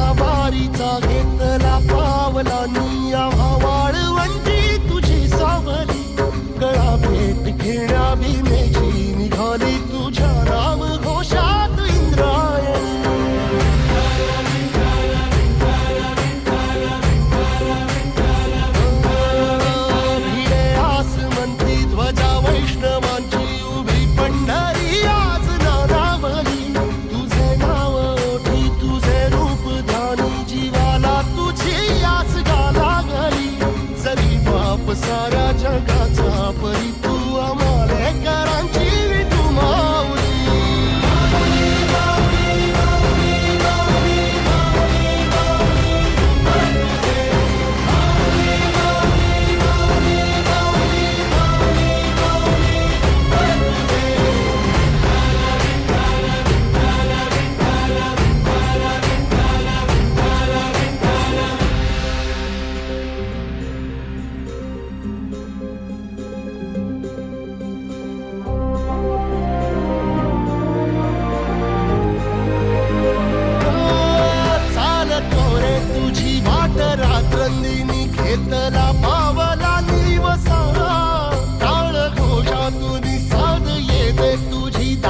आभारीचा घेतला पावलानी आम्हा वाळवंटी Fujita.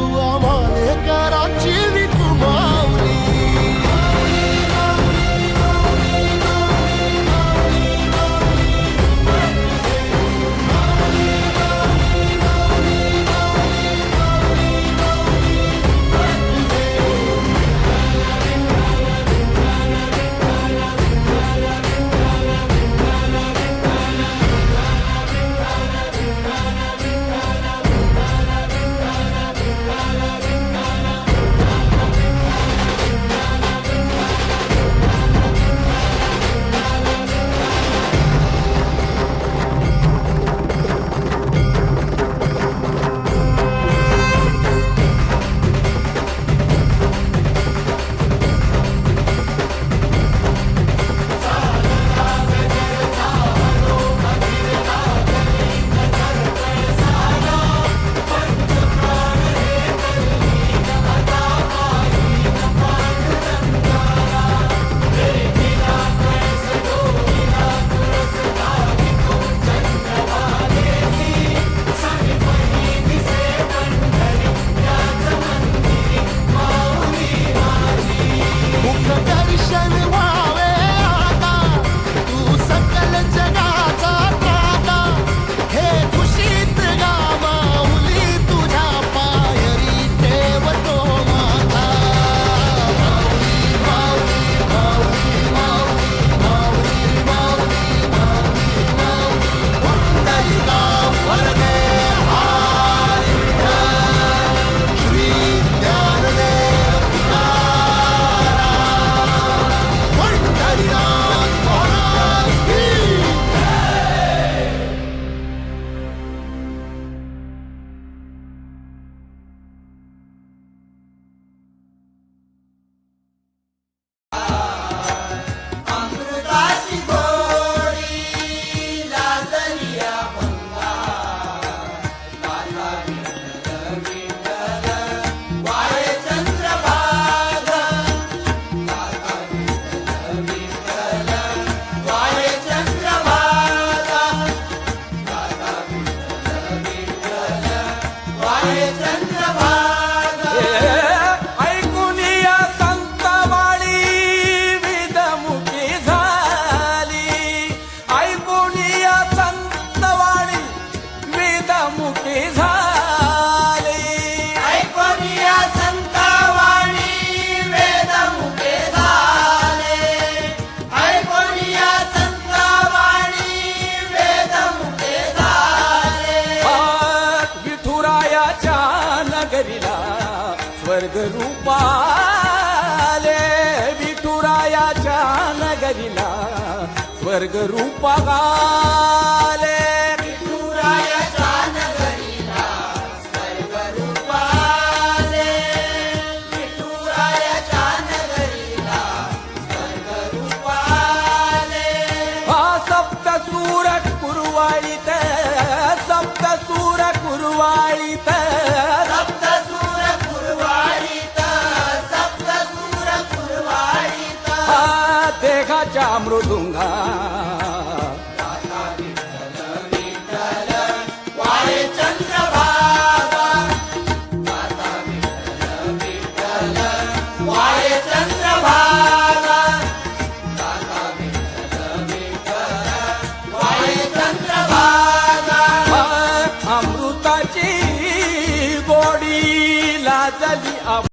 I रूपाले विठुरायाच्या नगरीला स्वर्ग रूपाले विठुरायाच्या नगरीला स्वर्ग रूपाले विठुरायाच्या नगरीला स्वर्ग सप्त सूर कुरवाळीत सप्त सूर कुरवाळीत 감으로 둥가?